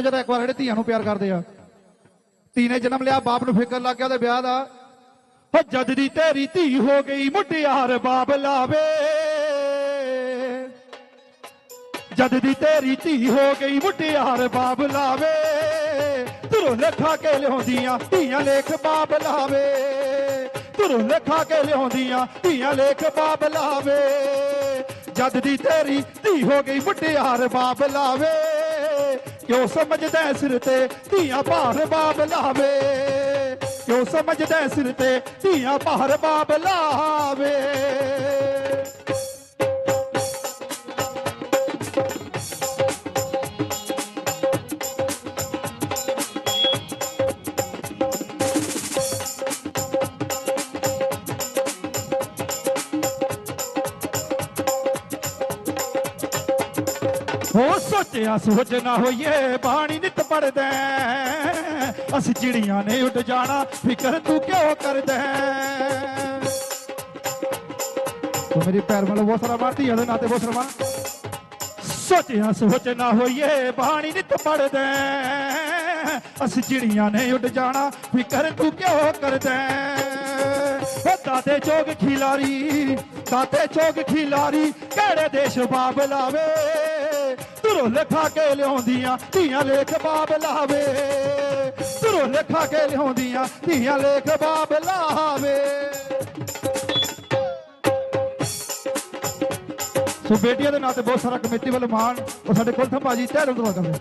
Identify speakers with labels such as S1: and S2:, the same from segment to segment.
S1: ਜਦੋਂ ਇੱਕ ਵਾਰ ਜਿਹੜੇ ਧੀਆਂ ਨੂੰ ਪਿਆਰ ਕਰਦੇ ਆ। ਧੀ ਨੇ ਜਨਮ ਲਿਆ, ਬਾਪ ਨੂੰ ਫਿਕਰ ਲੱਗ ਗਿਆ ਉਹਦੇ ਵਿਆਹ ਦਾ। ਹੋ ਜਦ ਦੀ ਤੇਰੀ ਧੀ ਹੋ ਗਈ ਮੁਟਿਆਰ ਬਾਬ ਲਾਵੇ। ਜਦ ਦੀ ਤੇਰੀ ਧੀ ਹੋ ਗਈ ਮੁਟਿਆਰ ਬਾਬ ਲਾਵੇ। ਤੁਰੋਂ ਲਖਾ ਕੇ ਲਿਆਉਂਦੀਆਂ, ਧੀਆਂ ਲੇਖ ਬਾਬ ਲਾਵੇ। ਤੁਰੋਂ ਲਖਾ ਕੇ ਲਿਆਉਂਦੀਆਂ, ਧੀਆਂ ਲੇਖ ਬਾਬ ਲਾਵੇ। ਜਦ ਦੀ ਤੇਰੀ ਧੀ ਹੋ ਗਈ ਮੁਟਿਆਰ ਬਾਬ ਲਾਵੇ। ਕਿਉਂ ਸਮਝਦਾ ਸਿਰ ਤੇ? ਧੀਆਂ ਭਾਰ ਬਾਬ ਲਾਵੇ। ਕਿਉਂ ਸਮਝਦਾ ਸਿਰ ਤੇ? ਧੀਆਂ ਭਾਰ ਬਾਬ ਲਾਵੇ। ਹੋ ਸੋਚਿਆ ਸੋਚ ਨਾ ਹੋਈਏ, ਬਾਣੀ ਨਿਤ ਪੜਦਾ ਅਸੀਂ ਚਿੜੀਆਂ ਨੇ ਉੱਡ ਜਾਣਾ, ਫਿਕਰ ਤੂੰ ਕਿਉਂ ਕਰਦਾ ਤੂੰ ਮੇਰੀ ਪੈਰ ਵੱਲ ਬਹੁਤ ਸਾਰਾ ਮਾਰਦੀ, ਉਹਦੇ ਨਾਂ ਬਹੁਤ ਸਾਰਾ ਸੋਚਿਆ ਸੋਚ ਨਾ ਹੋਈਏ, ਬਾਣੀ ਨਿਤ ਪੜਦਾ ਅਸੀਂ ਚਿੜੀਆਂ ਨੇ ਉੱਡ ਜਾਣਾ, ਫਿਕਰ ਤੂੰ ਕਿਉਂ ਕਰਦਾ ਓ ਦਾਤੇ ਚੋਗ ਖਿਲਾਰੀ ਦਾਤੇ ਚੋਗ ਖਿਲਾਰੀ, ਕਿਹੜੇ ਦੇਸ਼ ਬਾਬ ਲਾਵੇ? ਤੁਰੋ ਲਖਾ ਕੇ ਲਿਆਉਂਦੀਆਂ, ਧੀਆਂ ਲੇਖ ਬਾਬ ਲਾਵੇ। ਤੁਰੋ ਲਖਾ ਕੇ ਲਿਆਉਂਦੀਆਂ, ਧੀਆਂ ਲੇਖ ਬਾਬ ਲਾਵੇ। ਸੋ ਬੇਟੀਆਂ ਦੇ ਨਾਂ ਤੇ ਬਹੁਤ ਸਾਰਾ ਕਮੇਟੀ ਵੱਲੋਂ ਮਾਣ, ਉਹ ਸਾਡੇ ਕੁਲਥਮ ਬਾਜੀ ਤਹਿ ਰੰਗ ਕਰਦੇ।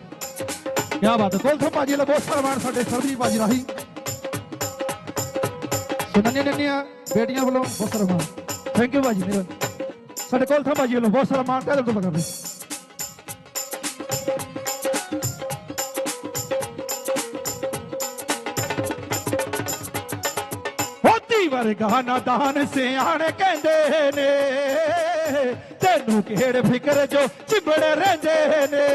S1: ਕੀ ਬਾਤ ਹੈ, ਕੁਲਥਮ ਬਾਜੀ ਵੱਲੋਂ ਬਹੁਤ ਸਾਰਾ ਮਾਣ ਸਾਡੇ ਸਰਬਜੀਤ ਬਾਜੀ ਰਾਹੀਂ। ਸੋ ਨੰਨੀਆਂ ਨੰਨੀਆਂ ਬੇਟੀਆਂ ਵੱਲੋਂ ਬਹੁਤ ਸਾਰਾ ਮਾਣ। ਥੈਂਕ ਯੂ ਭਾਜੀ, ਮੇਰੇ ਸਾਡੇ ਕੁਲਥਮ ਬਾਜੀ ਵੱਲੋਂ ਬਹੁਤ ਸਾਰਾ ਮਾਣ ਤਹਿ ਰੰਗ ਕਰਦੇ। ਹੋਤੀ ਵਰਗਾ ਨਾਦਾਨ ਸਿਆਣੇ ਕਹਿੰਦੇ ਨੇ। ਤੈਨੂੰ ਕਿਹੜੇ ਫਿਕਰ ਜੋ ਚਿਬੜੇ ਰਹਿੰਦੇ ਨੇ?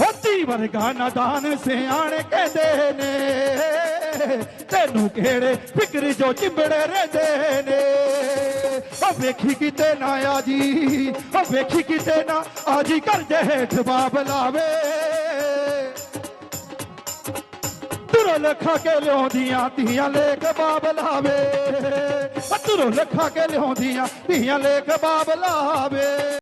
S1: ਹੋਤੀ ਵਰਗਾ ਨਾਦਾਨ ਸਿਆਣੇ ਕਹਿੰਦੇ ਨੇ। ਤੈਨੂੰ ਕਿਹੜੇ ਫਿਕਰ ਜੋ ਚਿਬੜੇ ਰਹਿੰਦੇ ਨੇ? ਵੇਖੀ ਕਿਤੇ ਨਾ ਆਜੀ ਉਹ ਵੇਖੀ ਕਿਤੇ ਨਾ ਆਜੀ ਘਰ ਦੇ ਹੇਠ ਬਾਬ ਲਾਵੇ। ਤੁਰੋ ਲਖਾ ਕੇ ਲਿਆਉਂਦੀਆਂ ਧੀਆਂ ਲੇਖ ਬਾਬ ਲਾਵੇ। ਤੁਰੋ ਲਖਾ ਕੇ ਲਿਆਉਂਦੀਆਂ ਧੀਆਂ ਲੇਖ ਬਾਬ ਲਾਵੇ।